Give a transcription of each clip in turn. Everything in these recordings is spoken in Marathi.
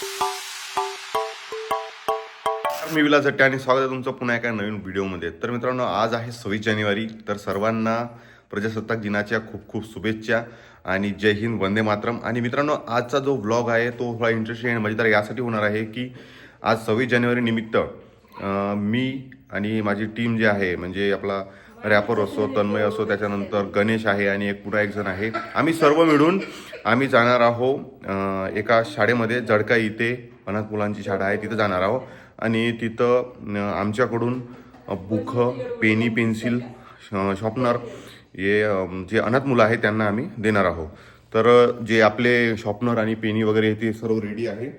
मी विलास जट्टे आणि स्वागत आहे तुमचं पुन्हा एका नवीन व्हिडिओमध्ये. तर मित्रांनो आज आहे सव्वीस जानेवारी. तर सर्वांना प्रजासत्ताक दिनाच्या खूप खूप शुभेच्छा आणि जय हिंद वंदे मातरम. आणि मित्रांनो आजचा जो व्लॉग आहे तो थोडा इंटरेस्टिंग आणि मजेदार यासाठी होणार आहे की आज सव्वीस जानेवारी निमित्त मी आणि माझी टीम जी आहे म्हणजे आपला रॅपर असो तन्मय असो त्याच्यानंतर गणेश आहे आणि एक पुन्हा एक जण आहे. आम्ही सर्व मिळून आम्ही जाणार आहोत एका शाळेमध्ये जडका इथे अनाथ मुलांची शाळा आहे तिथं जाणार आहोत आणि तिथं आमच्याकडून बुख पेनी पेन्सिल शॉपनर हे जे अनाथ मुलं आहेत त्यांना आम्ही देणार आहोत तर जे आपले शॉपनर आणि पेनी वगैरे ते सर्व रेडी आहे.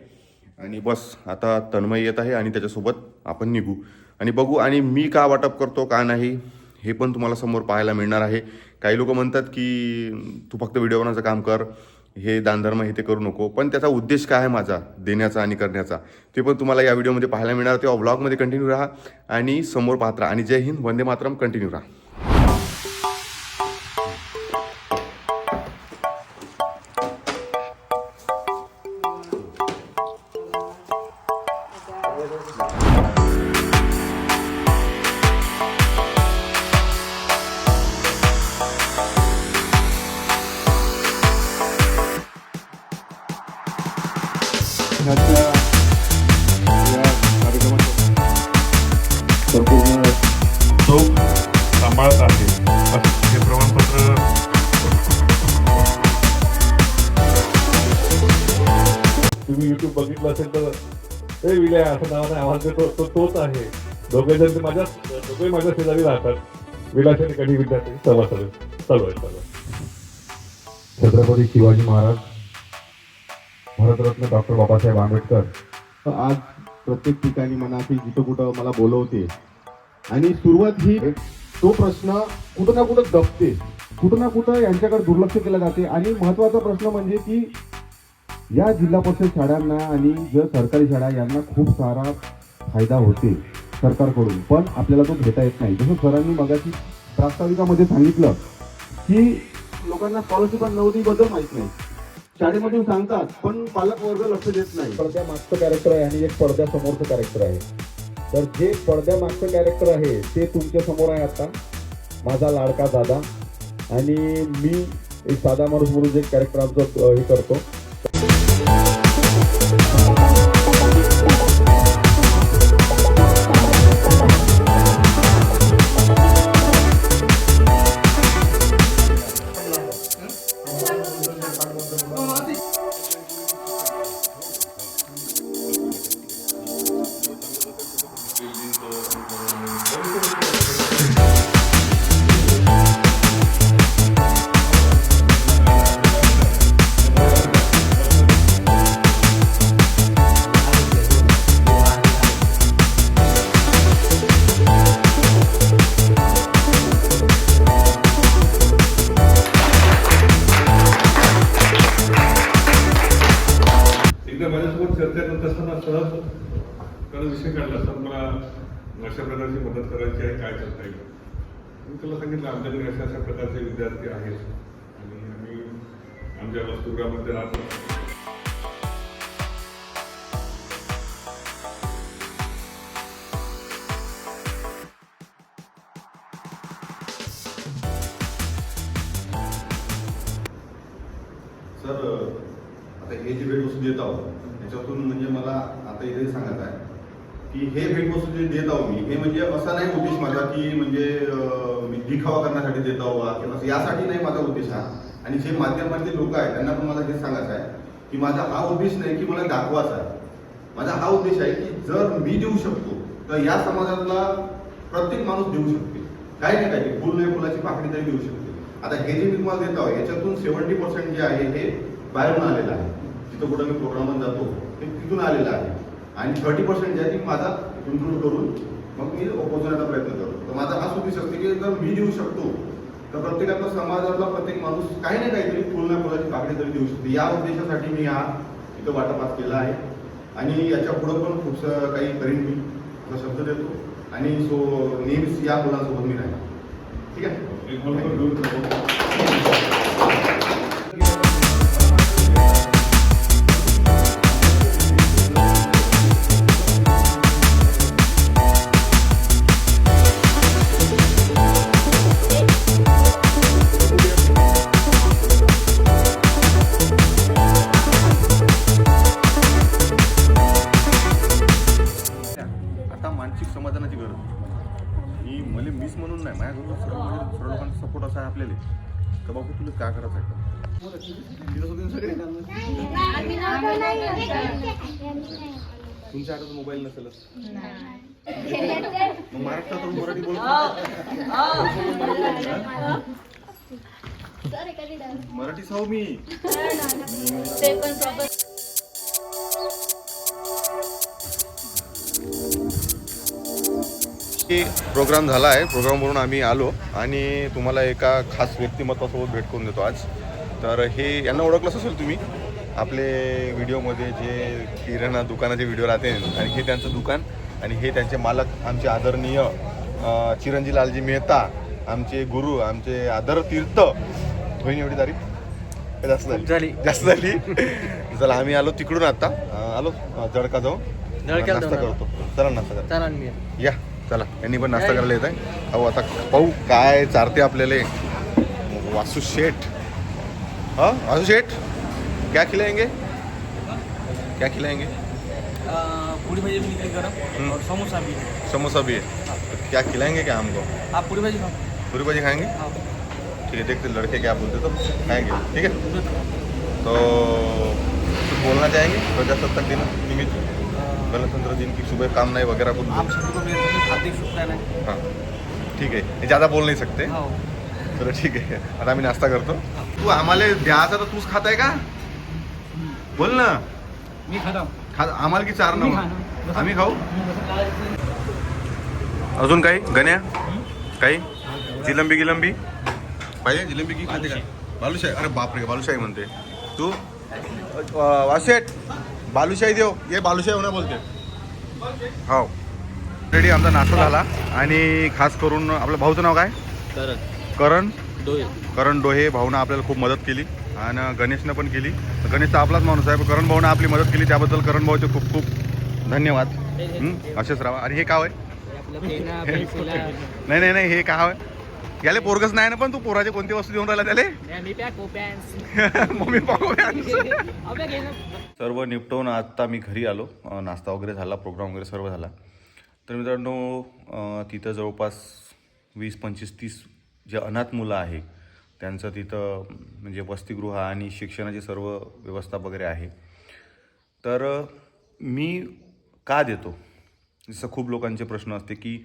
आणि बस आता तन्मय येत आहे आणि त्याच्यासोबत आपण निघू. आणि बघू आणि मी का वाटप करतो का नाही? हे पण तुम्हाला समोर पाहायला मिळणार आहे. काही लोक म्हणतात की तू फक्त व्हिडिओ बनवण्याचं काम कर हे दानधर्म हे ते करू नको. पण त्याचा उद्देश काय आहे माझा देण्याचा आणि करण्याचा? ते पण तुम्हाला या व्हिडिओमध्ये पाहायला मिळणार. तेव्हा ब्लॉगमध्ये कंटिन्यू राहा आणि समोर पाहत राहा. आणि जय हिंद वंदे मातरम कंटिन्यू राहा. ह्याच्या या कार्यक्रमाचा संपूर्ण तो सांभाळत आहे. हे प्रमाणपत्र तुम्ही युट्यूब बघितलं असेल तर ते विलय असं नाव आवाज देतो तो तोच आहे दोघे जण ते माझ्या दोघे माझ्या शेजारी राहतात विलास आणि विद्यार्थी सर्व सर्व चालू आहे चालू छत्रपती शिवाजी महाराज भारतरत्न डॉक्टर बाबासाहेब आंबेडकर. तर आज प्रत्येक ठिकाणी म्हणा की जिथं कुठं मला बोलवते. आणि सुरुवात ही तो प्रश्न कुठं ना कुठं दबते. कुठं ना कुठं यांच्याकडे दुर्लक्ष केलं जाते. आणि महत्त्वाचा प्रश्न म्हणजे की या जिल्हा परिषद शाळांना आणि जर सरकारी शाळा यांना खूप सारा फायदा होते सरकारकडून. पण आपल्याला तो घेता येत नाही. जसं सरांनी मगाशी प्रास्ताविकामध्ये सांगितलं की लोकांना स्कॉलरशिप नव्हती नोकरीबद्दल माहीत नाही. शाळेमधून सांगतात पण पालक वर्ग लक्ष देत नाही. पडद्या मागचं कॅरेक्टर आहे आणि एक पडद्यासमोरचं कॅरेक्टर आहे. तर जे पडद्या मागचं कॅरेक्टर आहे ते तुमच्यासमोर आहे आता. माझा लाडका दादा. आणि मी एक साधा माणूस म्हणून जे कॅरेक्टर आमचं हे करतो. कशा प्रकारची मदत करायची आहे काय करता येईल? मी तुला सांगितलं आमच्याकडे अशा अशा प्रकारचे विद्यार्थी आहेत. आणि आम्ही आमच्या वसतिगृहामध्ये राहतो सर आता हे जे भेटवस्तू देत आहोत त्याच्यातून म्हणजे मला आता इथे सांगत आहे. की हे भेटवस्तू जे देत आहो मी. हे म्हणजे असा नाही उद्देश माझा की म्हणजे मी दिखावा करण्यासाठी देत आहो किंवा असं. यासाठी नाही माझा उद्देश हा. आणि जे माध्यमातले लोक आहेत त्यांना पण मला हे सांगायचं आहे की माझा हा उद्देश नाही की मला दाखवायचा आहे. माझा हा उद्देश आहे की जर मी देऊ शकतो तर या समाजातला प्रत्येक माणूस देऊ शकते. काही नाही काही फुल नाही फुलाची पाकडी तरी देऊ शकते. आता हे जे मी तुम्हाला देत आहोत याच्यातून सेव्हन्टी पर्सेंट जे आहे हे बाहेरून आलेलं आहे. जिथं कुठं मी प्रोग्राममध्ये जातो ते तिथून आलेलं आहे. आणि थर्टी पर्सेंट जे आहे ती माझा इन्क्लूड करून मग मी पोहोचण्याचा प्रयत्न करतो. तर माझा हा उद्देश शकते की जर मी देऊ शकतो तर प्रत्येकाचा समाजातला प्रत्येक माणूस काही ना काहीतरी फुल ना फुलाची पाकळी तरी देऊ शकते. या उद्देशासाठी मी हा इथं वाटापास केला आहे. आणि याच्या पुढं पण खूप काही करीन मी असा शब्द देतो. आणि सो नेहमीच या मुलांसोबत मी राहिला ठीक आहे? आपल्याला का बाबू तुला काय करायचं आहे? का सगळे तुमच्या हातात मोबाईल नसेलच. मग महाराष्ट्रात मराठी बोलत मराठी साऊ मी. प्रोग्राम झाला आहे. प्रोग्रामवरून आम्ही आलो आणि तुम्हाला एका खास व्यक्तिमत्वासोबत भेट करून देतो आज. तर हे यांना ओळखलंच असेल तुम्ही. आपले व्हिडिओमध्ये जे किराणा दुकानाचे व्हिडिओ राहते आणि हे त्यांचं दुकान आणि हे त्यांचे मालक आमचे आदरणीय चिरंजी लालजी मेहता आमचे गुरु आमचे आदर तीर्थ होईन एवढी तारीख? का जास्त झाली. जास्त झाली. चला आम्ही आलो तिकडून आता. आलो नाश्ता जाऊन. करतो. चला नाश्ता करा. या. चला यांनी पण नाश्ता करायला येत आहे. अहो आता पाहू काय चारते आपल्याला. वासू शेठ. हा वासू शेठ? क्या खिलाएँगे? क्या खिलाएँगे? पूरी भाजी भी निकली गरम और समोसा भी समोसा भी है? तो क्या खिलाएँगे क्या हमको? आप पूरी भाजी खाओ। पूरी भाजी खाएँगे? हाँ। ठीक है देखते लड़के क्या बोलते तो खाएँगे। ठीक है? तो कुछ बोलना चाहेंगे? प्रजासत्ताक दिन निमित्त। गणतंत्र दिन की शुभकामनाएं वगैरह कुछ आप सभी को मेरे हार्दिक शुभकामनाएं। हाँ ठीक है। ज़्यादा बोल नहीं सकते। चलो ठीक आहे आता आम्ही नाश्ता करतो तू आम्हाला द्यायचा तर तूच खाताय का बोल ना। मी खाता खा आम्हाला की चार ना. आम्ही खाऊ अजून काही गण्या काही जिलंबी गिलंबी? पाहिजे जिलंबी की खाते का? बालुशाही अरे बापरे बालुशाही म्हणते। तू? वासेट बालुशाही देव ये बालुशाही होणार बोलते. हो रेडी आमचा नाश्ता झाला. आणि खास करून आपल्या भाऊचं नाव काय? करण. डोळे करण डोहे भाऊनं आपल्याला खूप मदत केली. आणि गणेशनं पण केली. तर आपलाच माणूस आहे पण करण भाऊनं आपली मदत केली. त्याबद्दल करण भाऊचे खूप खूप धन्यवाद? असेच राहा. आणि हे काय आहे आपलं नाही नाही नाही हे काय आहे याले पोरगच नाही ना पण तू पोराचे कोणती वस्तू देऊन राहिला त्याले? पॅक मम्मी ना. सर्व निपटवून आता मी घरी आलो. नाश्ता वगैरे झाला प्रोग्राम वगैरे सर्व झाला. तर मित्रांनो तिथं जवळपास वीस पंचवीस तीस जे अनाथ मुलं आहे त्यांचं तिथं म्हणजे वसतिगृह आणि शिक्षणाची सर्व व्यवस्था वगैरे आहे. तर मी का देतो? जसं खूप लोकांचे प्रश्न असते की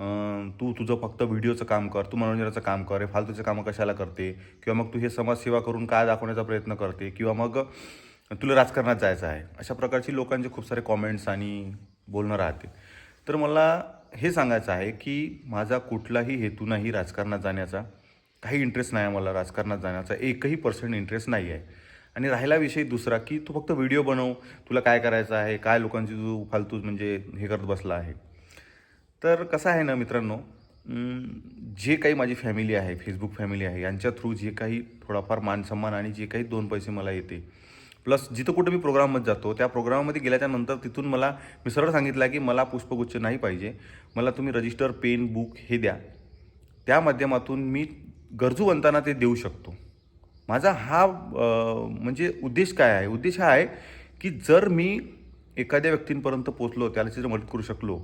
तू तुझं फक्त व्हिडिओचं काम कर तू मनोरंजनाचं काम कर हे फालतूचं कामं कशाला करते? किंवा मग तू हे समाजसेवा करून काय दाखवण्याचा प्रयत्न करते? किंवा मग तुला राजकारणात जायचं आहे? अशा प्रकारची लोकांचे खूप सारे कॉमेंट्स आणि बोलणं राहते. तर मला हे सांगायचं आहे की माझा कुठलाही हेतू नाही राजकारणात जाण्याचा. काही इंटरेस्ट नाही आहे मला राजकारणात जाण्याचा. एकही पर्सेंट इंटरेस्ट नाही आहे. आणि राहिला विषय दुसरा की तू फक्त व्हिडिओ बनव. तुला काय करायचं आहे? काय लोकांची तू फालतू म्हणजे हे करत बसला आहे? तर कसं आहे ना मित्रांनो जे काही माझी फॅमिली आहे फेसबुक फॅमिली आहे यांच्या थ्रू जे काही थोडाफार मानसन्मान आणि जे काही दोन पैसे मला येते. प्लस जिथं कुठं मी प्रोग्राममध्ये जातो त्या प्रोग्राममध्ये गेल्याच्यानंतर तिथून मला मी सरळ सांगितलं की मला पुष्पगुच्छ नाही पाहिजे. मला तुम्ही रजिस्टर पेन बुक हे द्या. त्या माध्यमातून मी गरजूवंतांना ते देऊ शकतो. माझा हा म्हणजे उद्देश काय आहे? उद्देश हा आहे की जर मी एखाद्या व्यक्तींपर्यंत पोचलो त्याला जर मदत करू शकलो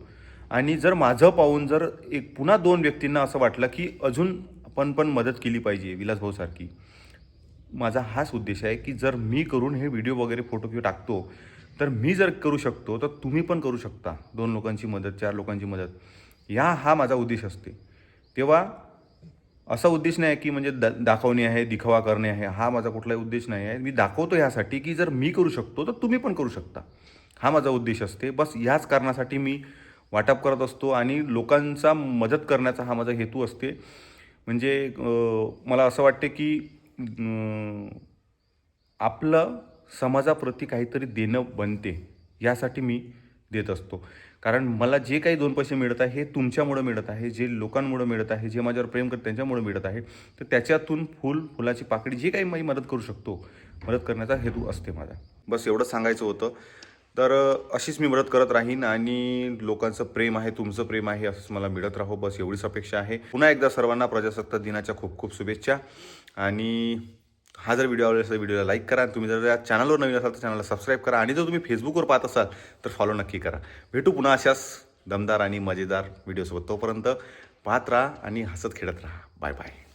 आणि जर माझं पाहून जर एक पुन्हा दोन व्यक्तींना असं वाटलं की अजून आपण पण मदत केली पाहिजे विलासभाऊसारखी माझा हाच उद्देश आहे की जर मी करून हे व्हिडिओ वगैरे फोटो किंवा टाकतो तर मी जर करू शकतो तर तुम्ही पण करू शकता दोन लोकांची मदत चार लोकांची मदत. या हा माझा उद्देश असते. तेव्हा असा उद्देश नाही आहे की म्हणजे दा दाखवणे आहे दिखावा करणे आहे हा माझा कुठलाही उद्देश नाही आहे. मी दाखवतो ह्यासाठी की जर मी करू शकतो तर तुम्ही पण करू शकता. हा माझा उद्देश असते. बस ह्याच कारणासाठी मी वाटप करत असतो आणि लोकांचा मदत करण्याचा हा माझा हेतू असते. म्हणजे मला असं वाटते की आपलं समाजाप्रती काहीतरी देणं बनते यासाठी मी देत असतो. कारण मला जे काही दोन पैसे मिळत आहे हे तुमच्यामुळं मिळत आहे जे लोकांमुळं मिळत आहे जे माझ्यावर प्रेम करत त्यांच्यामुळं मिळत आहे तर त्याच्यातून फुल फुलाची पाकळी जे काही मी मदत करू शकतो मदत करण्याचा हेतू असते माझा. बस एवढंच सांगायचं होतं. तर अशीच मी मदत करत राहीन आणि लोकांचं प्रेम आहे तुमचं प्रेम आहे असंच मला मिळत राहो. बस एवढीच अपेक्षा आहे. पुन्हा एकदा सर्वांना प्रजासत्ताक दिनाच्या खूप खूप शुभेच्छा. आणि हा जर व्हिडिओ आवडला असेल व्हिडिओला लाईक करा. तुम्ही जर या चॅनलवर नवीन असाल तर चॅनलला सबस्क्राईब करा. आणि जर तुम्ही फेसबुकवर पाहत असाल तर फॉलो नक्की करा. भेटू पुन्हा अशाच दमदार आणि मजेदार व्हिडिओसोबत. तोपर्यंत पाहत राहा आणि हसत खेळत राहा. Bye bye.